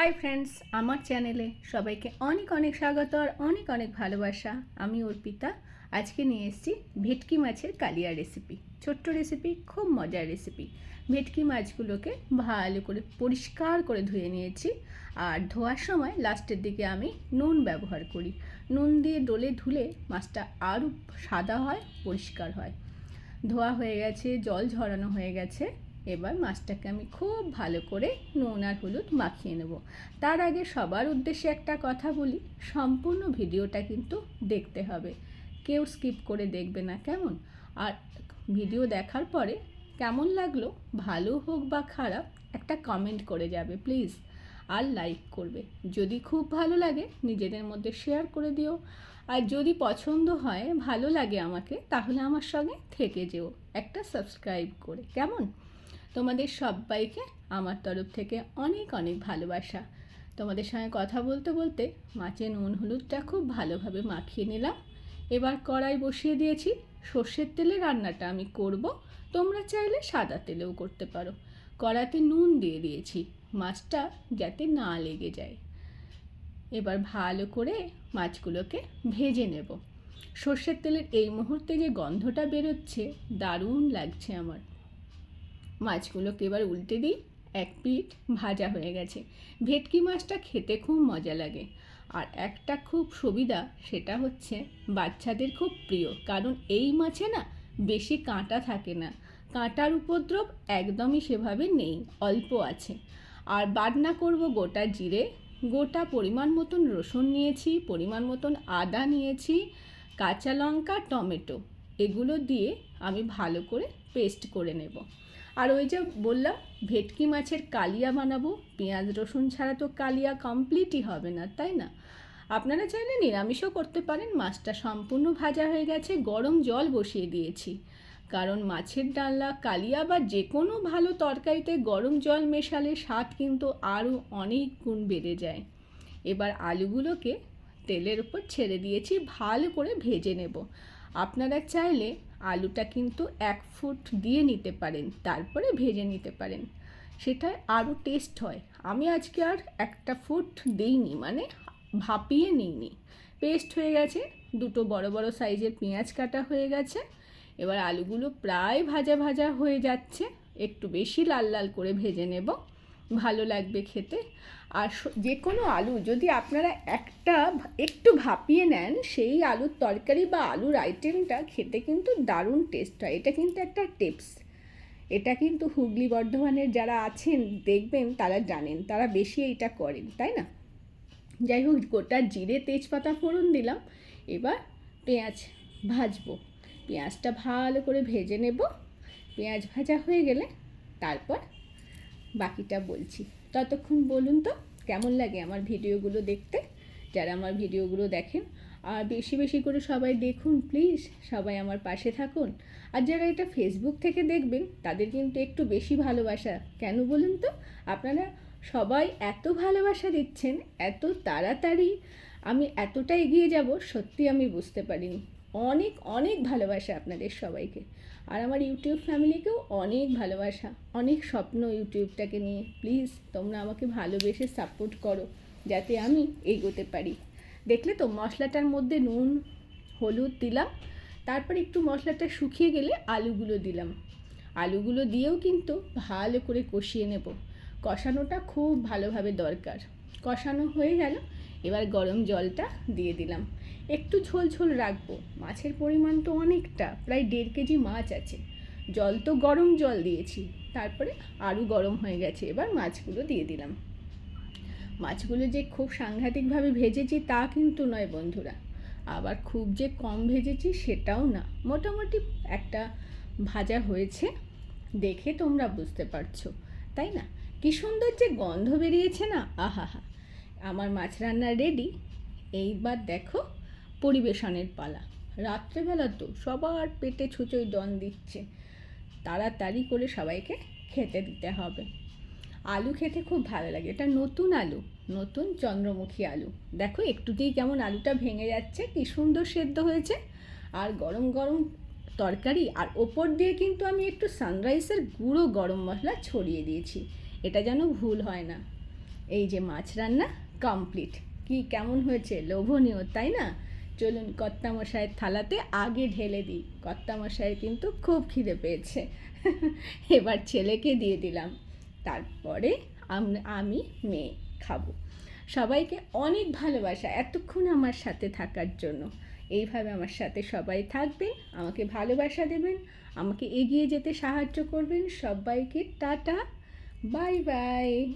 Hi friends আমার চ্যানেলে সবাইকে অনেক অনেক স্বাগত আর অনেক অনেক ভালোবাসা। আমি অর্পিতা। আজকে নিয়ে এসেছি ভেটকি মাছের কালিয়া রেসিপি ছোট্ট রেসিপি খুব মজার রেসিপি ভেটকি মাছগুলোকে ভালো করে পরিষ্কার করে ধুয়ে নিয়েছি। আর ধোয়ার সময় লাস্টের দিকে আমি নুন ব্যবহার করি। নুন দিয়ে ডলে ধুলে মাছটা আরও সাদা হয়, পরিষ্কার হয়। ধোয়া হয়ে গেছে, জল ঝরানো হয়ে গেছে। এবার মাছটাকে আমি খুব ভালো করে নুন আর হলুদ মাখিয়ে নেব। তার আগে সবার উদ্দেশ্যে একটা কথা বলি, সম্পূর্ণ ভিডিওটা কিন্তু দেখতে হবে। কেউ স্কিপ করে দেখবে না, কেমন? আর ভিডিও দেখার পরে কেমন লাগল, ভালো হোক বা খারাপ, একটা কমেন্ট করে যাবে প্লিজ আর লাইক করবে। যদি খুব ভালো লাগে, নিজেদের মধ্যে শেয়ার করে দিও। আর যদি পছন্দ হয়, ভালো লাগে আমাকে, তাহলে আমার সঙ্গে থেকে যেও। একটা সাবস্ক্রাইব করে। কেমন? তোমাদের সবাইকে আমার তরফ থেকে অনেক অনেক ভালোবাসা। তোমাদের সঙ্গে কথা বলতে বলতে মাছের নুন হলুদটা খুব ভালোভাবে মাখিয়ে নিলাম। এবার কড়াই বসিয়ে দিয়েছি। সর্ষের তেলে রান্নাটা আমি করব। তোমরা চাইলে সাদা তেলেও করতে পারো। কড়াতে নুন দিয়ে দিয়েছি। মাছটা যাতে না লেগে যায়। এবার ভালো করে মাছগুলোকে ভেজে নেব। সর্ষের তেলের এই মুহূর্তে যে গন্ধটা বেরোচ্ছে, দারুণ লাগছে আমার। মাছগুলোকে এবার উল্টে দিই, এক পিঠ ভাজা হয়ে গেছে। ভেটকি মাছটা খেতে খুব মজা লাগে। আর একটা খুব সুবিধা, সেটা হচ্ছে বাচ্চাদের খুব প্রিয়, কারণ এই মাছে না বেশি কাঁটা থাকে না। কাঁটার উপদ্রব একদমই সেভাবে নেই, অল্প আছে। আর বাটনা করব গোটা জিরে, গোটা পরিমাণ মতন রসুন নিয়েছি, পরিমাণ মতন আদা নিয়েছি, কাঁচা লঙ্কা, টমেটো, এগুলো দিয়ে আমি ভালো করে পেস্ট করে নেব। আর ওই যে বললাম, ভেটকি মাছের কালিয়া বানাবো, পেঁয়াজ, রসুন ছাড়া তো কালিয়া কমপ্লিটই হবে না, তাই না? আপনারা চাইলে নিরামিষও করতে পারেন, মাছটা সম্পূর্ণ ভাজা হয়ে গেছে, গরম জল বসিয়ে দিয়েছি। কারণ মাছের ডালনা, কালিয়া বা যে কোনো ভালো তরকারিতে গরম জল মেশালে স্বাদ কিন্তু আরও অনেক গুণ বেড়ে যায়। এবার আলুগুলোকে তেলের উপর ছেড়ে দিয়েছি, ভালো করে ভেজে নেব। আপনারা চাইলে আলুটা কিন্তু এক ফুট দিয়ে নিতে পারেন, তারপরে ভেজে নিতে পারেন। সেটা আরও টেস্ট হয়। আমি আজকে আর একটা ফুট দিইনি মানে ভাপিয়ে নিইনি। পেস্ট হয়ে গেছে, দুটো বড় বড় সাইজের পেঁয়াজ কাটা হয়ে গেছে। এবার আলুগুলো প্রায় ভাজা ভাজা হয়ে যাচ্ছে, একটু বেশি লাল লাল করে ভেজে নেব। ভালো লাগবে খেতে। আর যে কোনো আলু যদি আপনারা একটা একটু ভাপিয়ে নেন, সেই আলুর তরকারি বা আলুর আইটেমটা খেতে কিন্তু দারুণ টেস্ট হয়। এটা কিন্তু একটা টিপস এটা কিন্তু হুগলি বর্ধমানের যারা আছেন, দেখবেন তারা জানেন, তারা বেশি এইটা করেন, তাই না? যাই হোক, গোটা জিরে তেজপাতা ফোড়ন দিলাম। এবার পেঁয়াজ ভাজবো। পেঁয়াজটা ভালো করে ভেজে নেব। পেঁয়াজ ভাজা হয়ে গেলে তারপর বাকিটা বলছি। ততক্ষণ বলুন তো, কেমন লাগে আমার ভিডিওগুলো দেখতে? যারা আমার ভিডিওগুলো দেখেন, আর বেশি বেশি করে সবাই দেখুন প্লিজ সবাই আমার পাশে থাকুন। আর যারা এটা ফেসবুক থেকে দেখবেন, তাদের কিন্তু একটু বেশি ভালোবাসা। কেন বলুন তো? আপনারা সবাই এত ভালোবাসা দিচ্ছেন, এত তাড়াতাড়ি আমি এতটা এগিয়ে যাব, সত্যি আমি বুঝতে পারিনি। অনেক অনেক ভালোবাসা আপনাদের সবাইকে। আর আমার ইউটিউব ফ্যামিলিকেও অনেক ভালোবাসা, অনেক স্বপ্ন ইউটিউবটাকে নিয়ে। প্লিজ, তোমরা আমাকে ভালোবেসে সাপোর্ট করো, যাতে আমি এগোতে পারি। দেখলে তো, মশলাটার মধ্যে নুন, হলুদ দিলাম, তারপর একটু মশলাটা শুকিয়ে গেলে আলুগুলো দিলাম। আলুগুলো দিয়েও কিন্তু ভালো করে কষিয়ে নেব। কষানোটা খুব ভালোভাবে দরকার। কষানো হয়ে গেল এবার গরম জলটা দিয়ে দিলাম। একটু ঝোল ঝোল রাখব, মাছের পরিমাণ তো অনেকটা, প্রায় দেড় কেজি মাছ আছে। জল তো গরম জল দিয়েছি, তারপরে আরও গরম হয়ে গেছে, এবার মাছগুলো দিয়ে দিলাম। মাছগুলো যে খুব সাংঘাতিকভাবে ভেজেছি তা কিন্তু নয় বন্ধুরা, আবার খুব যে কম ভেজেছি সেটাও না, মোটামুটি একটা ভাজা হয়েছে, দেখে তোমরা বুঝতে পারছ, তাই না? কী সুন্দর যে গন্ধ বেরিয়েছে না আহা হা আমার মাছ রান্না রেডি এইবার দেখো পরিবেশনের পালা। রাত্রেবেলা তো সবার পেটে ছুঁচোই দন দিচ্ছে, তাড়াতাড়ি করে সবাইকে খেতে দিতে হবে। আলু খেতে খুব ভালো লাগে, এটা নতুন আলু, নতুন চন্দ্রমুখী আলু। দেখো একটুতেই কেমন আলুটা ভেঙে যাচ্ছে, কি সুন্দর সেদ্ধ হয়েছে। আর গরম গরম তরকারি, আর ওপর দিয়ে কিন্তু আমি একটু সানরাইসের গুঁড়ো গরম মশলা ছড়িয়ে দিয়েছি, এটা যেন ভুল হয় না। এই যে মাছ রান্না কমপ্লিট কি কেমন হয়েছে? লোভনীয়, তাই না? চলুন কর্তামশাইয়ের থালাতে আগে ঢেলে দিই। কর্তামশাইয়ের কিন্তু খুব খিদে পেয়েছে। এবার ছেলেকে দিয়ে দিলাম। তারপরে আমি মেয়ে খাব। সবাইকে অনেক ভালোবাসা এতক্ষণ আমার সাথে থাকার জন্য। এইভাবে আমার সাথে সবাই থাকবেন, আমাকে ভালোবাসা দেবেন, আমাকে এগিয়ে যেতে সাহায্য করবেন। সবাইকে টাটা, বাই বাই।